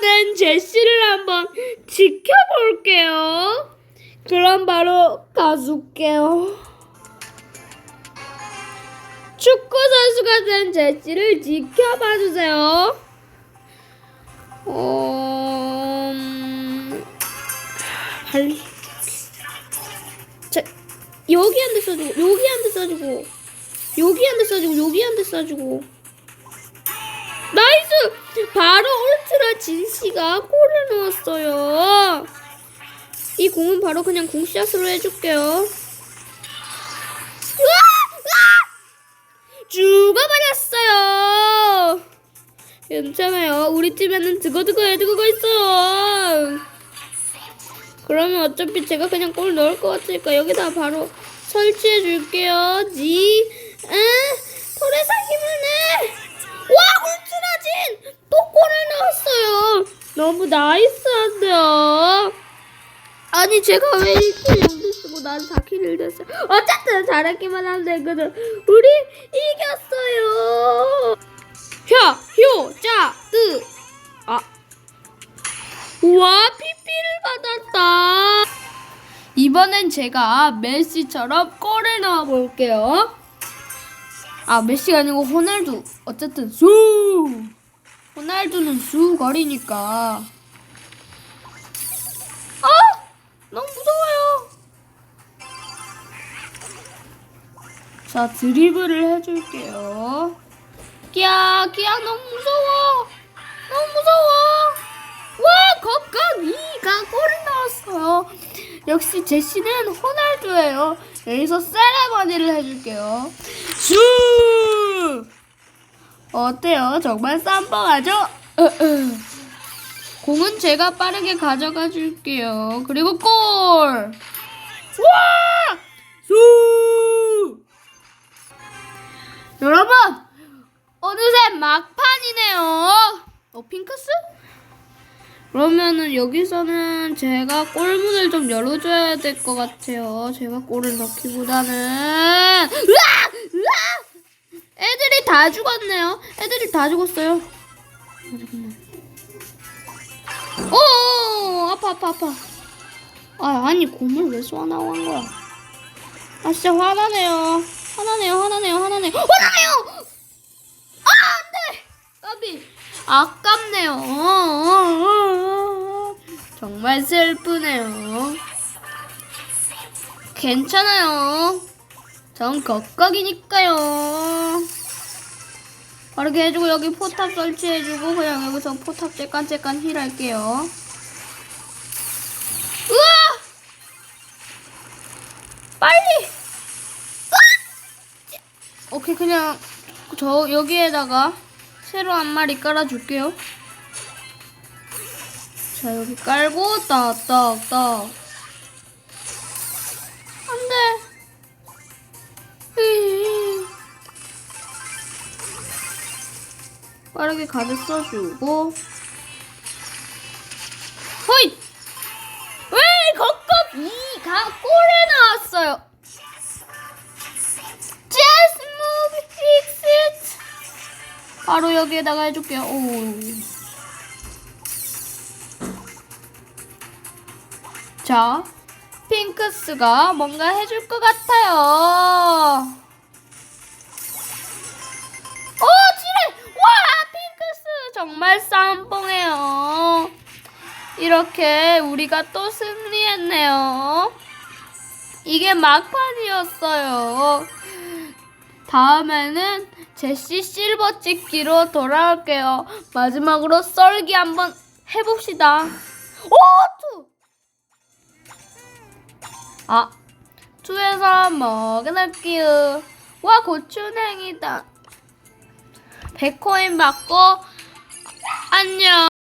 된 제시를 한번 지켜볼게요. 그럼 바로 가줄게요. 축구 선수가 된 제시를 지켜봐 주세요. 어... 음, 빨리. 자, 여기 한 대 써주고, 여기 한 대 써주고, 여기 한 대 써주고, 여기 한 대 써주고. 바로 울트라 진씨가 골을 넣었어요. 이 공은 바로 그냥 공샷으로 해줄게요. 으아! 으아! 죽어버렸어요. 괜찮아요. 우리 팀에는 드거드거 해드거가 있어요. 그러면 어차피 제가 그냥 골 넣을 것 같으니까 여기다 바로 설치해 줄게요. 지, 응, 토레사 힘을 내. 와, 또 골을 넣었어요. 너무 나이스한데요. 아니 제가 왜 1킬 0대 쓰고 난 4킬 1대 어 어쨌든 잘했기만 하면 되거든. 우리 이겼어요. 혀, 효, 자, 뜨. 아. 우와, PP를 받았다. 이번엔 제가 메시처럼 골을 넣어 볼게요. 아, 메시가 아니고 호날두. 어쨌든 수. 호날두는 수 거리니까. 아! 너무 무서워요. 자, 드리블을 해줄게요. 끼야, 끼야, 너무 무서워. 너무 무서워. 와, 거까이가 골을 넣었어요. 역시 제시는 호날두예요. 여기서 세레머니를 해줄게요. 슈! 어때요? 정말 쌈뻥하죠? 공은 제가 빠르게 가져가 줄게요. 그리고 골! 와! 수! 여러분! 어느새 막판이네요. 어, 핑크스? 그러면은 여기서는 제가 골문을 좀 열어줘야 될 것 같아요. 제가 골을 넣기보다는. 으아! 으아! 애들이 다 죽었네요. 애들이 다 죽었어요. 오, 아파, 아파, 아파. 아, 아니, 곰을 왜 쏘아 나온 거야? 아, 진짜 화나네요. 화나네요, 화나네요, 화나네요. 화나네요! 아, 안 돼! 까비. 아깝네요. 어, 어, 어, 어. 정말 슬프네요. 괜찮아요. 전 겉각이니까요. 빠르게 해주고 여기 포탑 설치해주고 그냥 여기서 포탑 째깐째깐 힐 할게요. 우와! 빨리! 으아! 오케이 그냥 저 여기에다가 새로 한 마리 깔아줄게요. 자 여기 깔고 딱 딱 딱 안돼. 으이. 빠르게 가드 써주고 호잇! 왜 걷겁 이가 골에 나왔어요. Just move, fix it. 바로 여기에다가 해줄게요. 오. 자, 핑크스가 뭔가 해줄 것 같아요. 오, 지뢰! 와, 핑크스 정말 쌈뽕해요. 이렇게 우리가 또 승리했네요. 이게 막판이었어요. 다음에는 제시 실버 찍기로 돌아올게요. 마지막으로 썰기 한번 해봅시다. 오, 투! 아, 투에서 먹을게요. 와, 고추냉이다. 100코인 받고, 안녕.